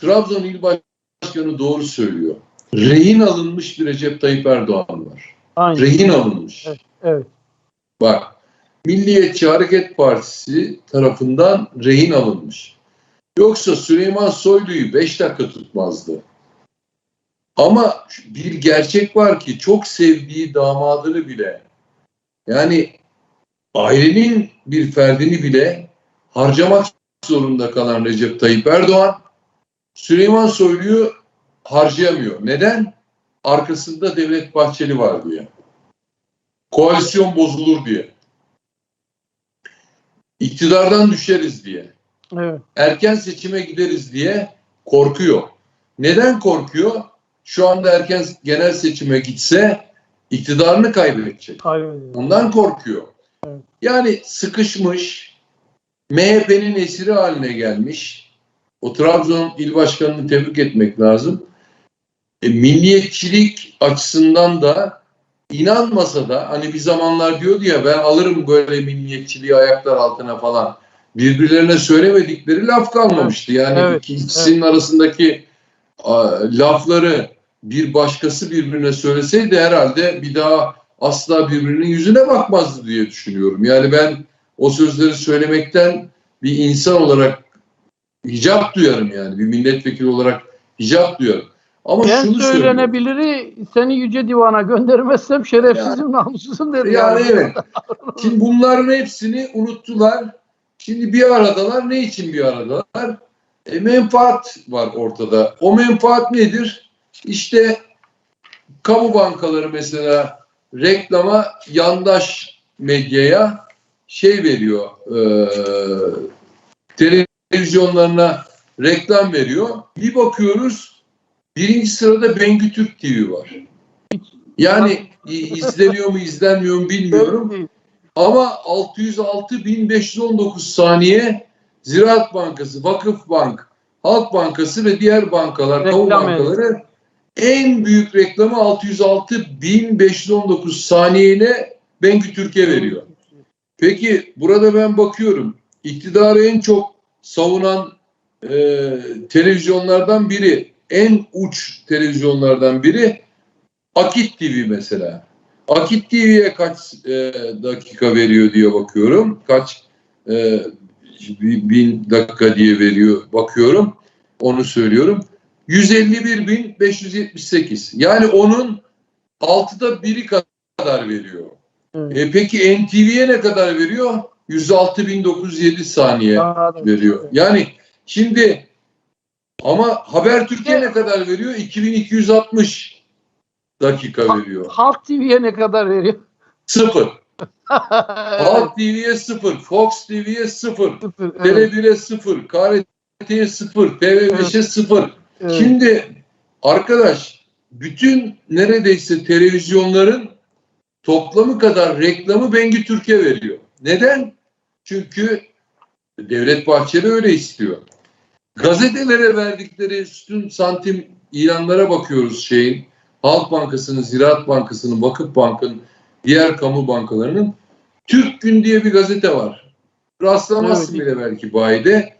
Trabzon İl Başkanı doğru söylüyor. Rehin alınmış bir Recep Tayyip Erdoğan var. Aynen. Rehin alınmış. Evet. Evet. Bak Milliyetçi Hareket Partisi tarafından rehin alınmış. Yoksa Süleyman Soylu'yu 5 dakika tutmazdı. Ama bir gerçek var ki çok sevdiği damadını bile yani ailenin bir ferdini bile harcamak zorunda kalan Recep Tayyip Erdoğan Süleyman Soylu'yu harcayamıyor. Neden? Arkasında Devlet Bahçeli var diye. Koalisyon bozulur diye. İktidardan düşeriz diye. Evet. Erken seçime gideriz diye korkuyor. Neden korkuyor? Şu anda erken genel seçime gitse iktidarını kaybedecek. Kaybediyor. Ondan korkuyor. Evet. Yani sıkışmış, MHP'nin esiri haline gelmiş. O Trabzon il başkanını tebrik etmek lazım. E, milliyetçilik açısından da inanmasa da hani bir zamanlar diyordu ya ben alırım böyle milliyetçiliği ayaklar altına falan. Birbirlerine söylemedikleri laf kalmamıştı. Yani Evet, ikisinin arasındaki a, lafları bir başkası birbirine söyleseydi herhalde bir daha asla birbirinin yüzüne bakmazdı diye düşünüyorum. Yani ben o sözleri söylemekten bir insan olarak hicap duyarım yani. Bir milletvekili olarak hicap duyarım. Ama Ben şunu söylüyorum. söylenebiliri seni yüce divana göndermezsem şerefsizim namussuzum der. Yani evet. Şimdi bunların hepsini unuttular. Şimdi bir aradalar. Ne için bir aradalar? E, menfaat var ortada. O menfaat nedir? İşte kamu bankaları mesela reklama yandaş medyaya şey veriyor. E, televizyonlarına reklam veriyor. Bir bakıyoruz birinci sırada Bengü Türk TV var. Yani izleniyor mu izlenmiyor mu bilmiyorum. Ama 606.519 saniye Ziraat Bankası, Vakıf Bank, Halk Bankası ve diğer bankalar, kamu bankaları en büyük reklamı 606.519 saniyeyle Bengü Türkiye veriyor. Peki burada ben bakıyorum. İktidarı en çok savunan e, televizyonlardan biri, en uç televizyonlardan biri Akit TV mesela. Akit TV'ye kaç e, dakika veriyor diye bakıyorum. Kaç e, bin dakika diye veriyor bakıyorum. Onu söylüyorum. 151.578. Yani onun altıda biri kadar veriyor. Evet. E, peki NTV'ye ne kadar veriyor? 106.907 saniye veriyor. Yani şimdi ama Habertürk'e ne kadar veriyor? 2260 dakika veriyor. Halk TV'ye ne kadar veriyor? Sıfır. Halk TV'ye sıfır. Fox TV'ye sıfır. Sıfır, evet, Tele1'e sıfır. KRT'ye sıfır. TV5'e sıfır. evet. Şimdi arkadaş bütün neredeyse televizyonların toplamı kadar reklamı Bengü Türkiye veriyor. Neden? Çünkü Devlet Bahçeli öyle istiyor. Gazetelere verdikleri sütun santim ilanlara bakıyoruz şeyin. Halk Bankası'nın, Ziraat Bankası'nın, Vakıf Bank'ın, diğer kamu bankalarının Türk Gün diye bir gazete var. Rastlamazsın Evet. bile belki bayide.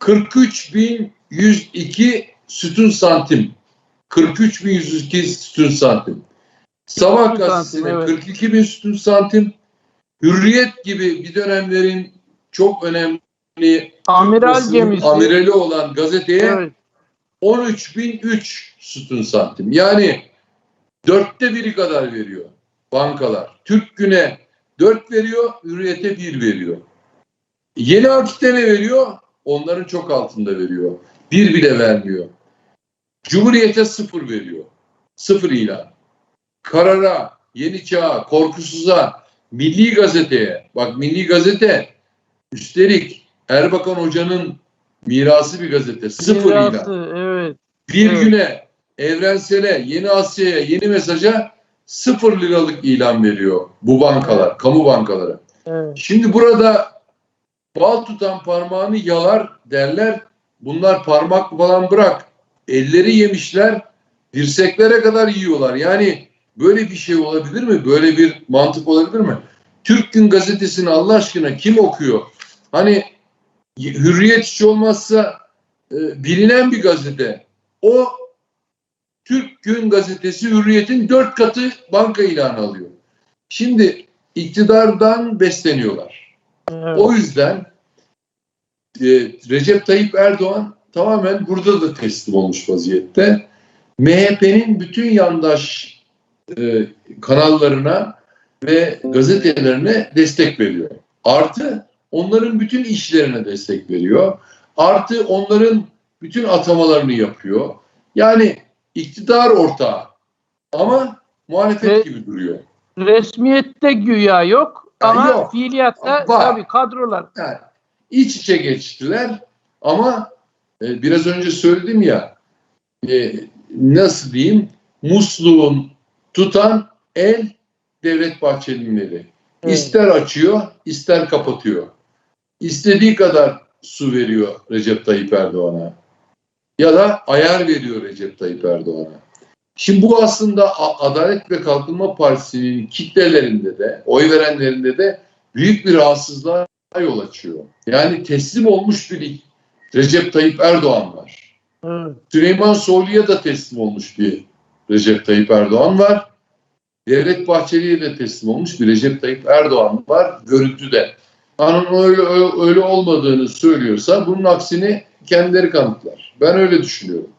43.102 sütun santim. 43.102 sütun santim. Sabah gazetesine evet. 42.000 sütun santim. Hürriyet gibi bir dönemlerin çok önemli Amiral gemisi. amirali olan gazeteye Evet. 13.003 sütun santim. Yani dörtte biri kadar veriyor bankalar. Türk Gün'e 4 veriyor, Hürriyet'e 1 veriyor. Yeni Akit'e ne veriyor? Onların çok altında veriyor. Bir bile vermiyor. Cumhuriyet'e sıfır veriyor. Sıfır ilan. Karara, Yeni Çağ'a, Korkusuz'a, Milli Gazete'ye. Bak Milli Gazete üstelik Erbakan Hoca'nın mirası bir gazete. Sıfır ilan. Mirası, Evet. Bir Evet. güne Evrensel'e, Yeni Asya'ya, Yeni Mesaj'a sıfır liralık ilan veriyor bu bankalar, kamu bankaları. Evet. Şimdi burada bal tutan parmağını yalar derler. Bunlar parmak falan bırak. Elleri yemişler, dirseklere kadar yiyorlar. Yani böyle bir şey olabilir mi? Böyle bir mantık olabilir mi? Türk Gün Gazetesi'ni Allah aşkına kim okuyor? Hani Hürriyet hiç olmazsa e, bilinen bir gazete. O Türk Gün Gazetesi Hürriyet'in dört katı banka ilanı alıyor. Şimdi iktidardan besleniyorlar. Evet. O yüzden e, Recep Tayyip Erdoğan tamamen burada da teslim olmuş vaziyette. MHP'nin bütün yandaş e, kanallarına ve gazetelerine destek veriyor. Artı onların bütün işlerine destek veriyor. Artı onların bütün atamalarını yapıyor. Yani iktidar ortağı ama muhalefet Ve- gibi duruyor. Resmiyette güya yok Ha, ama yok. fiiliyatta Var. tabii kadrolar. Yani iç içe geçtiler ama e, biraz önce söyledim ya e, nasıl diyeyim musluğun tutan el Devlet Bahçeli'nin eli. Evet. İster açıyor, ister kapatıyor. İstediği kadar su veriyor Recep Tayyip Erdoğan'a. Ya da ayar veriyor Recep Tayyip Erdoğan'a. Şimdi bu aslında Adalet ve Kalkınma Partisi'nin kitlelerinde de, oy verenlerinde de büyük bir rahatsızlığa yol açıyor. Yani teslim olmuş bir Recep Tayyip Erdoğan var. Evet. Süleyman Soylu'ya da teslim olmuş bir Recep Tayyip Erdoğan var. Devlet Bahçeli'ye de teslim olmuş bir Recep Tayyip Erdoğan var görüntüde. Hanım öyle, öyle, olmadığını söylüyorsa bunun aksini kendileri kanıtlar. Ben öyle düşünüyorum.